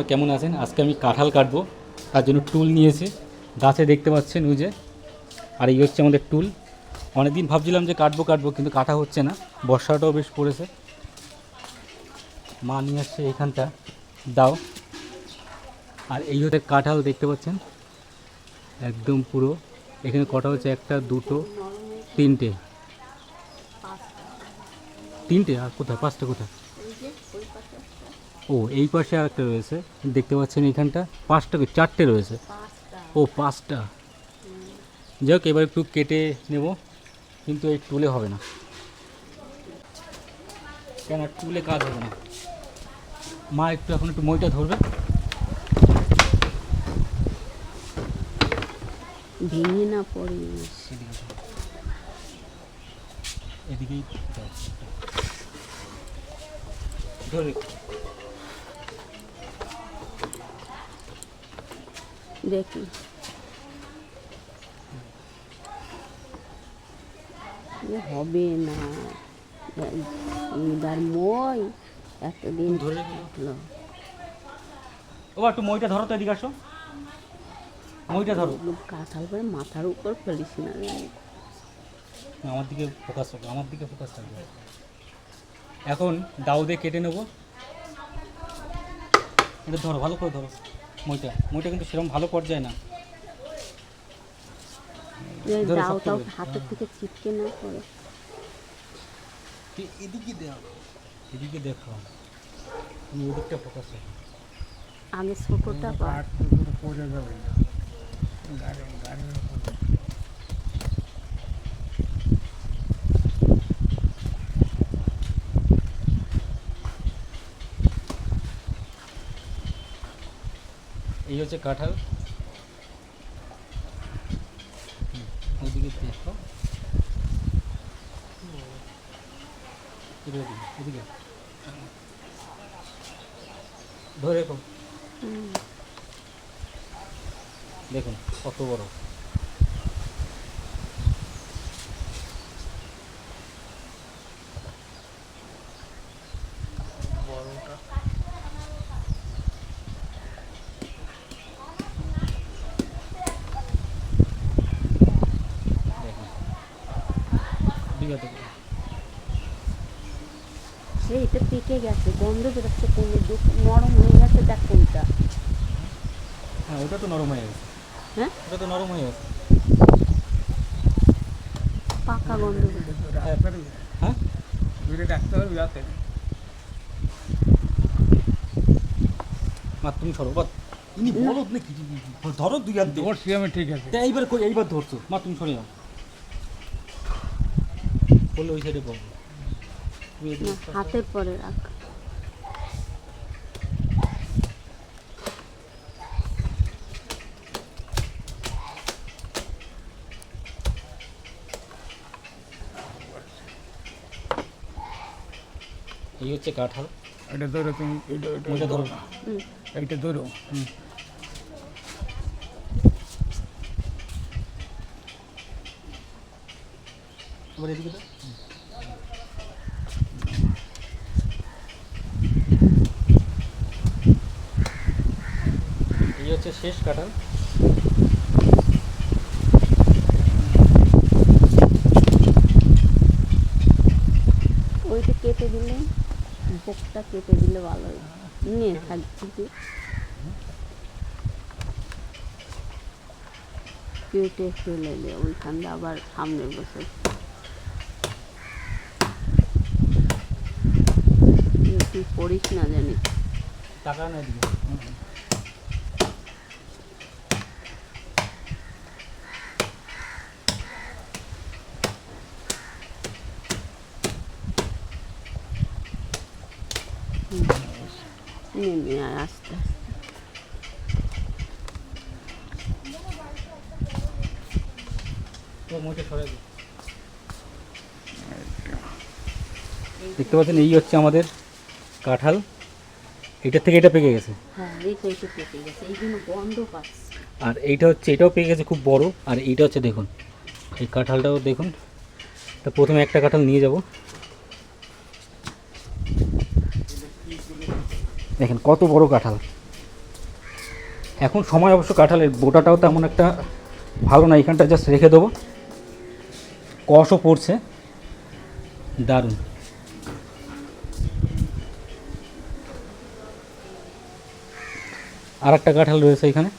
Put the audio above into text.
আপনারা কেমন আছেন? আজকে আমি কাঁঠাল কাটবো। তার জন্য টুল নিয়েছি। গাছে দেখতে পাচ্ছেন উজে আর এই হচ্ছে আমাদের টুল। অনেকদিন ভাবছিলাম যে কাটবো কাটবো, কিন্তু কাটা হচ্ছে না। বর্ষাটাও বেশ পড়েছে। মা নিয়ে আসছে এখানটা। দাও। আর এই হচ্ছে কাঁঠাল, দেখতে পাচ্ছেন? একদম পুরো। এখানে কটা হচ্ছে? একটা, দুটো, তিনটে। তিনটে? আর কোথায়? পাঁচটা কোথায়? ও এই পাশে আর একটা রয়েছে। দেখতে পাচ্ছেন এখানটা পাঁচটা চারটে রয়েছে। ও পাঁচটা। যাই হোক এবার একটু কেটে নেব। কিন্তু এই টুলে হবে না। কেন টুলে কাজ হবে না। মা একটু এখন একটু মইটা ধরবে। ভেঙে না পড়ে এদিকে এদিকেই ধরে দেখি। হবে না। এবার মই এতদিন ধরে ও একটু মইটা ধরো তো এদিকে আসো। মইটা ধরো। কাঁঠাল করে মাথার উপর ফেলিস না আমার দিকে ফোকাস থাকবে আমার দিকে ফোকাস থাকবে। এখন দাউদে কেটে নেব। এটা ধরো ভালো করে ধরো। মইটা মইটা কিন্তু সেরকম ভালো পর্যায়ে না। দাও তাও হাতের থেকে ছিটকে না পড়ে। এদিকে দেও এদিকে দেখো তুমি ওদিকটা ফোকাস রাখো আগে গাড়ি পার। এই হচ্ছে কাঁঠাল। দেখো এদিকে, ধরে দেখুন কত বড় দেখুন এটা পেকে গেছে গন্ধ বেরোচ্ছে নরম হয়ে গেছে দেখ কোনটা। হ্যাঁ ওটা তো নরম হয়ে গেছে। হ্যাঁ? ওটা তো নরম হয়ে গেছে। পাকা গন্ধ হ্যাঁ মা তুমি সরো বা ইনি বলো নাকি? ধরো দুই হাত দিয়ে। ধরছি আমি ঠিক আছে। এইবার কই এইবার ধরছো। মা তুমি সরে যাও। ওই সাইডে হাতের পরে রাখ। এই হচ্ছে কাঁঠাল। এটা ধরো তুমি এটা ধরো। এটা ধরো। হুম এইটা ধরো এবার এদিকে দাও। এই হচ্ছে শেষ কাঁঠাল। ওইটা কেটে দিলে ভোগটা কেটে দিলে ভালো হয়। নিয়ে থাকছি কেটে ফেলে ওইখানটা আবার সামনে বসে। তুই পড়িস না জানি টাকা না দিবে নিয়ে নিয়ে আয় আস্তে আস্তে তো মোটে সরাই দিও। দেখতে পাচ্ছেন এই হচ্ছে আমাদের কাঁঠাল। এটার থেকে এটা পেকে গেছে। হ্যাঁ আর এইটা হচ্ছে এটাও পেকে গেছে খুব বড়। আর এইটা হচ্ছে দেখুন এই কাঁঠালটাও দেখুন। তা প্রথমে একটা কাঁঠাল নিয়ে যাব। দেখেন কত বড় কাঁঠাল। এখন সময় অবশ্য কাঁঠালের বোটাটাও তেমন একটা ভালো না। এখানটা জাস্ট রেখে দেবো। কষও পড়ছে। দারুণ। আর একটা কাঁঠাল রয়েছে এখানে।